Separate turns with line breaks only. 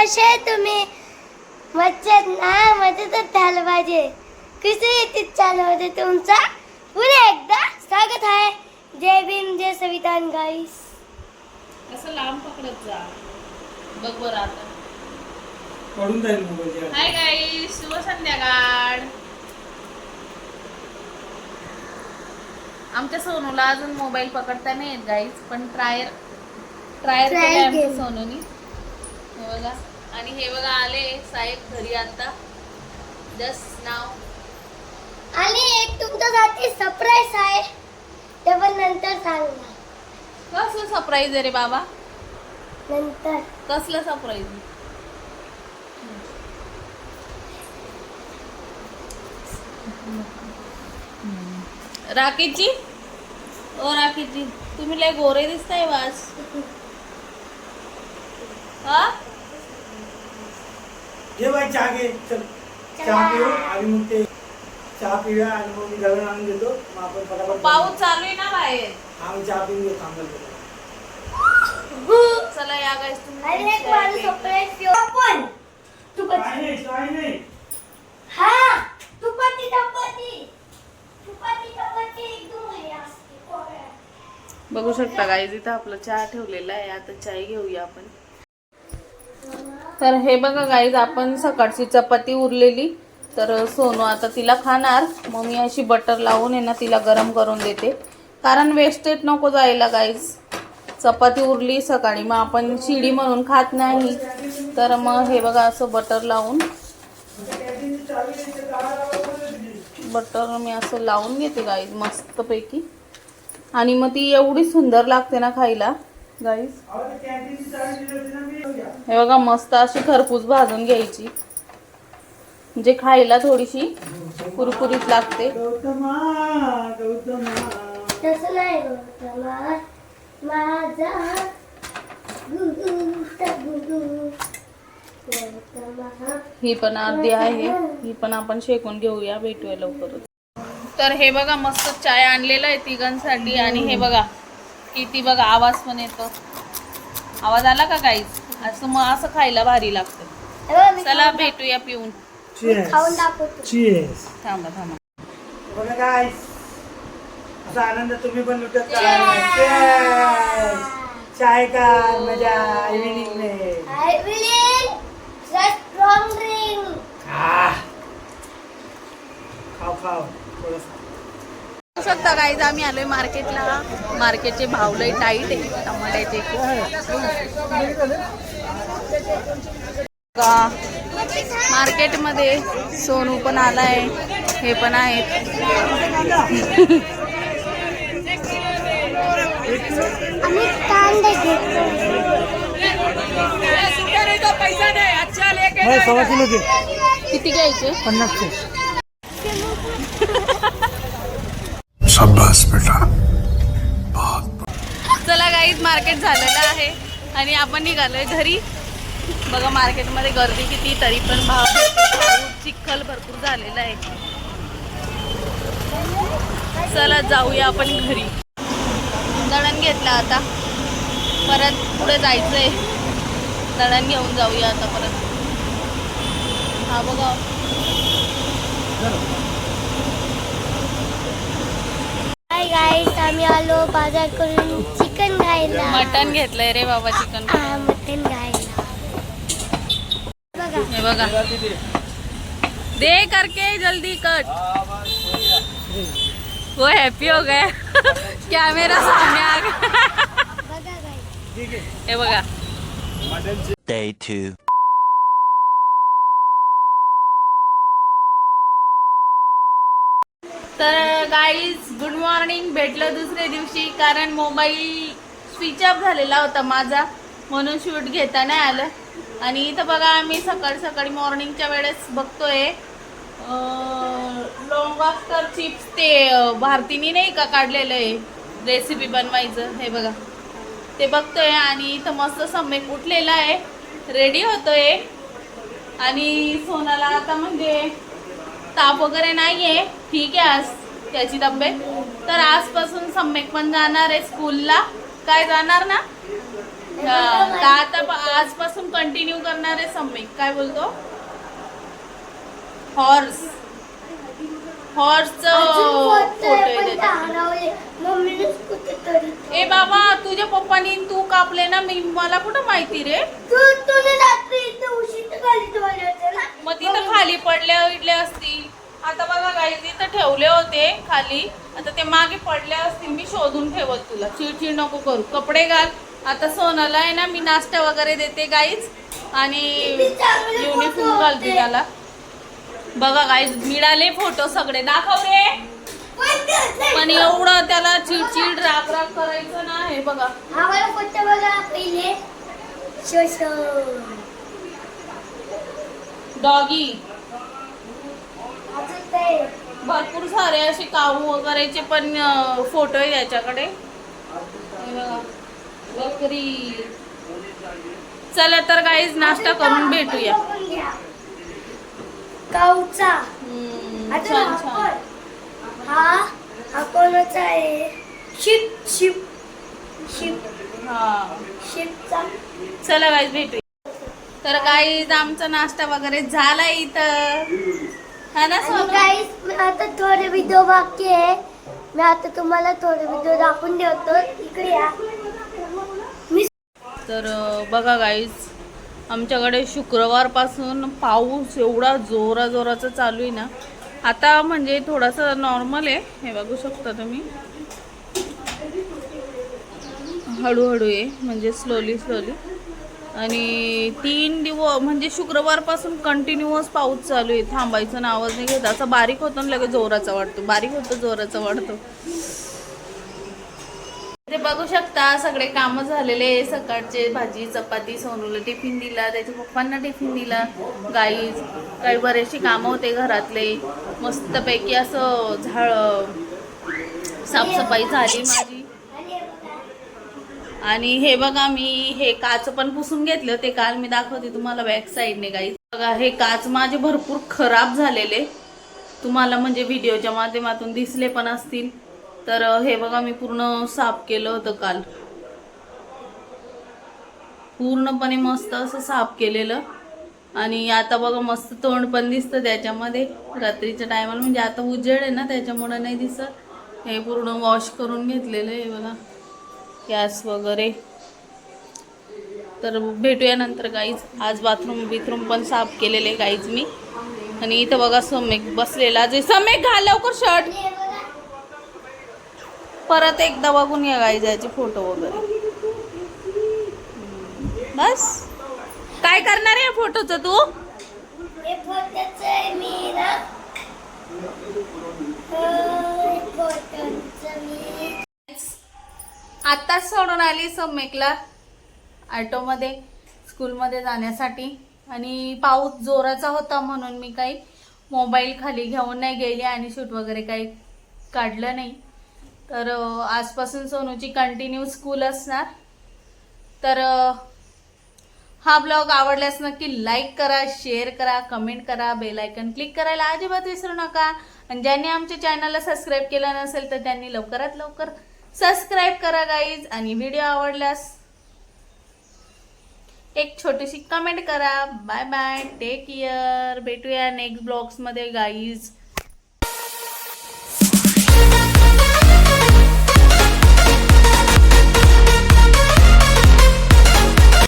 कसे तुम्ही मज्जेत ना मजेतच झालं पाहिजे. कसे येते चालू होते तुमचा? पुन्हा एकदा स्वागत आहे. जय भीम जय संविधान गाईस
असं लांब पकडत जा. बघ बरं आता.
पडून जाईल मोबाईल
हाय गाई शुभ संध्याकाळ. आमच्या सोनूला अजून मोबाईल पकडता नाही येत गाईज पण ट्रायर ट्रायर
Trial
केले आमच्या
केलं.
सोनूनी. हे बघा. आणि हे बघा आले साहेब घरी आता. जस्ट नाव.
आणि एक तुमच्यासाठी सरप्राईज आहे. ते पण नंतर सांगणार
कसलं सरप्राईज आहे रे बाबा?
नंतर.
कसलं सरप्राईज राखीची? ओ राखीची तुम्ही लय गोरे दिसताय वास हा?
बाई चहा घे चल चहा पिऊ आणि मग ते चहा पिऊया आणि मग मी दळण आणून देतो. मग आपण फटाफट
पाऊस चालू आहे ना बाहेर?
आम्ही चहा पिऊन घेऊ थांबलं
चला या गाईस
आणि एक माझं
नाही नाही.
हा एकदम भारी असते कोरड्या.
बघू शकता गाईज इथं आपलं चहा ठेवलेला आहे. आता चाय घेऊया आपण. तर हे बघा गाईज आपण सकाळची चपाती उरलेली. तर सोनू आता तिला खाणार. मग मी अशी बटर लावून आहे ना तिला गरम करून देते. कारण वेस्टेज नको जायला गाईज चपाती उरली सकाळी मग आपण शिडी म्हणून खात नाही. तर मग हे बघा असं बटर लावून. बटर मी असं लावून घेते गाईज मस्तपैकी. आणि मग ती एवढी सुंदर लागते ना खायला. गाईज हे बघा मस्त अशी खरपूस भाजून घ्यायची. म्हणजे खायला थोडीशी कुरकुरीत लागते. ही पण अर्धी आहे. ही पण आपण शेकून घेऊया भेटूया लवकरच. तर हे बघा मस्त चाय आणलेला आहे तिघांसाठी. आणि हे बघा किती बघा आवाज पण येतो. आवाज आला का काहीच असं मग असं खायला भारी लागतं. चला भेटूया पिऊन.
खाऊन दाखवतो.
थांबा थांबा.
बघा काय असा आनंद तुम्ही पण लुटत. चाय का मजा. इव्हिनिंग. खाओ खाओ. थोडंसं.
बघू शकता गाईज आम्ही आलोय मार्केटला. मार्केटचे भाव लय टाईट आहे. टमाट्याचे मार्केटमध्ये सोनू पण आलाय. हे पण आहेत. किती घ्यायचे?
पन्नासचे
मार्केट झालेलं आहे. आणि आपण निघालोय घरी. बघा मार्केटमध्ये गर्दी किती तरी पण भाव चिखल भरपूर झालेला आहे. चला जाऊया आपण घरी. दळण घेतलं आता. परत पुढे जायचंय. दळण घेऊन जाऊया आता परत. हा बघा.
हाय गाईस आम्ही आलो बाजार करून चिकन खायला.
मटन घेतलंय रे बाबा चिकन.
हा मटन खायला. बघा.
हे बघा. दे करके जल्दी कट. वो हैप्पी हो गए. कैमरा सामने आ गया. हे बघा. तर गाईज गुड मॉर्निंग भेटलं दुसऱ्या दिवशी कारण मोबाईल स्विच ऑफ झालेला होता माझा. म्हणून शूट घेता नाही आलं. आणि इथं बघा आम्ही सकाळी सकाळी मॉर्निंगच्या वेळेस बघतोय लॉंगॉस्टर चिप्स ते भारतीनी नाही का काढलेलं आहे रेसिपी बनवायचं हे बघा. ते बघतोय आणि इथं मस्त सम्यक उठलेला आहे. रेडी होतोय. आणि सोनाला आता म्हणजे ताप वगैरे नाही आहे ठीक आहे आज त्याची तब्येत. तर आजपासून सम्यक पण जाणार आहे स्कूलला. काय जाणार ना? आता आजपासून कंटिन्यू करणार आहे सम्यक. काय बोलतो? हॉर्स
कुठेतरी
ए बाबा तुझ्या पप्पानी तू कापले ना? मी मला कुठं माहिती रे
तू तुने रात्री इथे उशीर खाली ठेवले होते ना
मग तिथं खाली पडले इडले असतील आता बघा काही तिथं ठेवले होते खाली. आता ते मागे पडले असतील मी शोधून ठेवत तुला. चिडचिड नको करू. कपडे घाल. आता सोनाला आहे ना मी नाश्ता वगैरे देते गाईच आणि युनिफॉर्म घालते. त्याला. बघा गाईज मिळाले फोटो सगळे. दाखव रे.
पण
एवढं त्याला चिडचिड राग राग करायचं ना हे बघा.
हा
डॉगी
अजून ते
भरपूर सारे असे काऊ वगैरेचे पण फोटो आहे याच्याकडे. बकरी. चला तर काहीच नाश्ता करून भेटूया.
बघून घ्या. काऊचा
हम्म,
अजून
छान
हा
छान.
कोण? हा हा कोणाचा आहे. Ship ship. शिप.
हा.
शिपचा.
चला गाईज भेटूया. तर गाईज आमचा नाश्ता वगैरे झाला इथं. हा ना
आणि
सोनू
guys, मी आता थोडे व्हिडिओ बाकी आहे. मी आता तुम्हाला थोडे व्हिडिओ दाखवून ठेवतो इकडे या. मी
तर अ, बघा गाईज आमच्याकडे शुक्रवारपासून पाऊस एवढा जोरा जोराचा चालू आहे ना. आता म्हणजे थोडासा नॉर्मल आहे. हे बघू शकता तुम्ही. हळूहळू आहे म्हणजे स्लोली स्लोली आणि तीन दिवस म्हणजे शुक्रवारपासून कंटिन्युअस पाऊस चालू आहे. थांबायचं नावच नाही घेत. असं बारीक होतो ना लगेच जोराचा वाटतो बारीक होतो जोराचा वाढतो. ते बघू शकता सगळे कामं झालेले सकाळचे भाजी चपाती सोनूला टिफिन दिला त्याच्या पप्पांना टिफिन दिला. गाई काही बरेचसे कामं होते घरातले. मस्तपैकी असं झाड साफसफाई झाली माझी.
आणि हे बघा
मी हे काच पण पुसून घेतलं ते काल मी दाखवते तुम्हाला बॅक साईडने काही बघा हे काच माझे भरपूर खराब झालेले. तुम्हाला म्हणजे व्हिडिओच्या माध्यमातून दिसले पण असतील. तर हे बघा मी पूर्ण साफ केलं होतं काल. पूर्णपणे मस्त असं साफ केलेलं. आणि आता बघा मस्त तोंड पण दिसतं त्याच्यामध्ये. रात्रीच्या टायमाला म्हणजे आता उजेड आहे ना त्याच्यामुळं नाही दिसत. हे पूर्ण वॉश करून घेतलेलं आहे बघा. गॅस वगैरे. तर भेटूया नंतर गाईज आज बाथरूम बिथरूम पण साफ केलेले गाईज मी. आणि इथं बघा समेक बसलेला. जे समेक घाल लवकर शर्ट परत एकदा बघून या गाईज याचे फोटो वगैरे. बस. काय करणार आहे फोटोचं तू?
मी ना अं, हे फोटोचं मी
आत्ताच सोडून आली सम्यकला ऑटोमध्ये स्कूलमध्ये जाण्यासाठी. आणि पाऊस जोराचा होता म्हणून मी काही मोबाईल खाली घेऊन नाही गेली आणि शूट वगैरे काही काढलं नाही. तर आजपासून सोनूची कंटिन्यू स्कूल असणार. तर हा ब्लॉग आवडल्यास नक्की लाईक करा शेअर करा कमेंट करा बेल आयकन क्लिक करायला अजिबात विसरू नका. आणि ज्यांनी आमच्या चॅनलला सबस्क्राईब केलं नसेल तर त्यांनी लवकरात लवकर सबस्क्राईब करा गाईज आणि व्हिडिओ आवडल्यास एक छोटीशी कमेंट करा. बाय बाय टेक केअर भेटूया नेक्स्ट ब्लॉग्समध्ये गाईज